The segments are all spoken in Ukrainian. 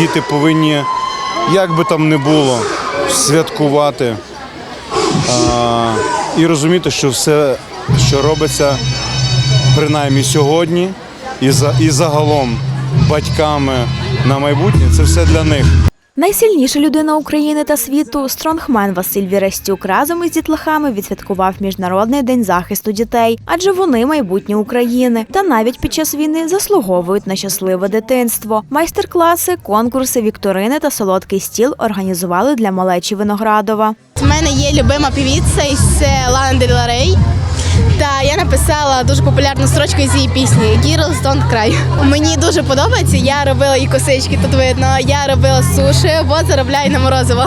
діти повинні, як би там не було, святкувати а, і розуміти, що все, що робиться принаймні сьогодні, і, за, і загалом батьками на майбутнє, це все для них. Найсильніша людина України та світу стронгмен Василь Вірастюк разом із дітлахами відсвяткував Міжнародний день захисту дітей, адже вони майбутнє України та навіть під час війни заслуговують на щасливе дитинство. Майстер-класи, конкурси, вікторини та солодкий стіл організували для малечі Виноградова. У мене є любима півіця із Лана Дель Рей. Та я написала дуже популярну строчку із її пісні «Girls Don't Cry». Мені дуже подобається. Я робила і косички, тут видно. Я робила суші, бо заробляю на морозиво.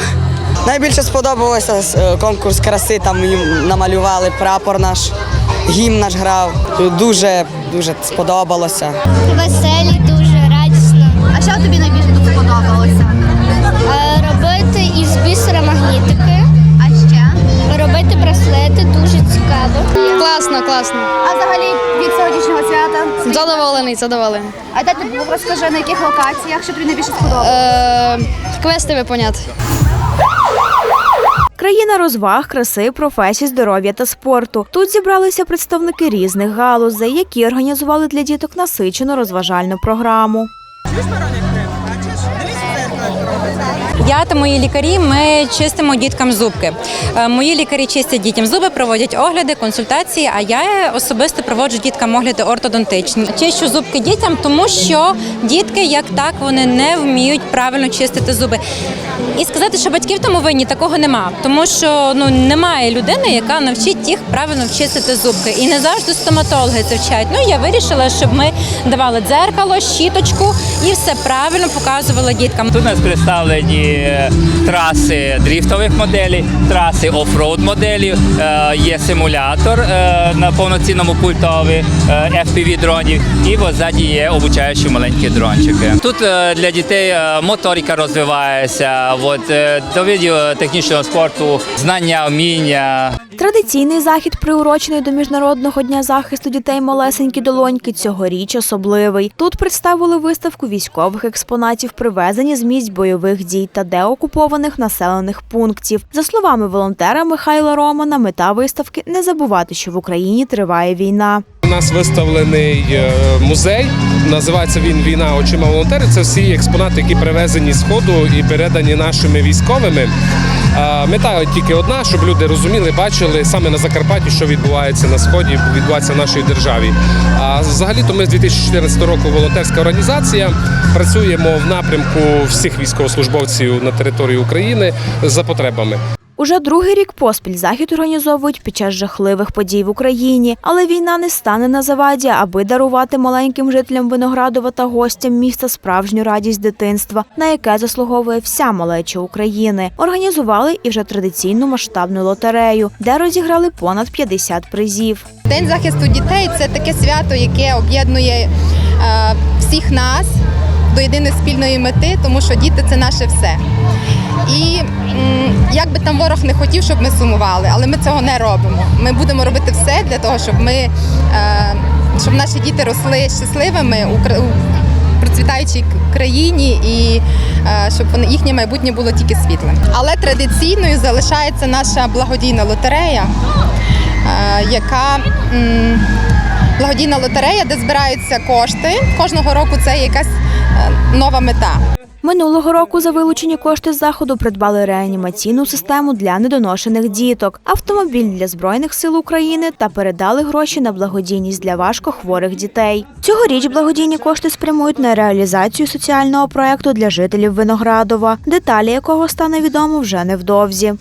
Найбільше сподобалося е, конкурс краси. Там їм намалювали прапор наш, гімн наш грав. Дуже дуже сподобалося. Веселі, дуже радісно. А що тобі найбільше тут сподобалося? Е, Робити із бісера магнітики, А ще? робити браслети дуже цікаво. Класно, класно. А взагалі від сьогоднішнього свята? Задоволений, задоволений. А де ти був? Розкажи, на яких локаціях, що тобі найбільше сподобалося? Е, квести виповняти. Країна розваг, краси, професій, здоров'я та спорту. Тут зібралися представники різних галузей, які організували для діток насичену розважальну програму. Я та мої лікарі ми чистимо діткам зубки. Е, Мої лікарі чистять дітям зуби, проводять огляди, консультації. А я особисто проводжу діткам огляди ортодонтичні. Чищу зубки дітям, тому що дітки, як так, вони не вміють правильно чистити зуби. І сказати, що батьки в тому винні, такого нема, тому що ну немає людини, яка навчить їх правильно вчистити зубки. І не завжди стоматологи це вчать. Ну я вирішила, щоб ми давали дзеркало, щіточку і все правильно показували діткам. Представлені е, траси дріфтових моделей, траси офроуд моделів, е, є симулятор е, на повноцінному пультові FPV дронів, і ззаді є обучаючі маленькі дрончики. Тут для дітей моторика розвивається, от, до видів технічного спорту, знання, вміння. Традиційний захід, приурочений до міжнародного дня захисту дітей малесенькі долоньки, цьогоріч особливий. Тут представили виставку військових експонатів, привезені з місць бойових дій та деокупованих населених пунктів. За словами волонтера Михайла Романа, мета виставки не забувати, що в Україні триває війна. Нас виставлений е, музей. Називається він Війна очима волонтерів. Це всі експонати, які привезені з ходу і передані нашими військовими. Мета тільки одна, щоб люди розуміли, бачили саме на Закарпатті, що відбувається на сході, відбувається в нашій державі. А взагалі-то ми з 2014 року волонтерська організація. Працюємо в напрямку всіх військовослужбовців на території України за потребами. Уже другий рік поспіль захід організовують під час жахливих подій в Україні, але війна не стане на заваді, аби дарувати маленьким жителям Виноградова та гостям міста справжню радість дитинства, на яке заслуговує вся малеча України. Організували і вже традиційну масштабну лотерею, де розіграли понад 50 призів. День захисту дітей це таке свято, яке об'єднує е, всіх нас до єдиної спільної мети, тому що діти це наше все. І як би там ворог не хотів, щоб ми сумували, але ми цього не робимо. Ми будемо робити все для того, щоб ми е, щоб наші діти росли щасливими у процвітаючій країні і е, щоб їхнє майбутнє було тільки світлим. Але традиційною залишається наша благодійна лотерея е, яка благодійна лотерея, де збираються кошти. Кожного року це якась нова мета. Минулого року за вилучені кошти з заходу придбали реанімаційну систему для недоношених діток, автомобіль для збройних сил України та передали гроші на благодійність для важкохворих дітей. Цьогоріч благодійні кошти спрямують на реалізацію соціального проекту для жителів Виноградова, деталі якого стане відомо вже невдовзі.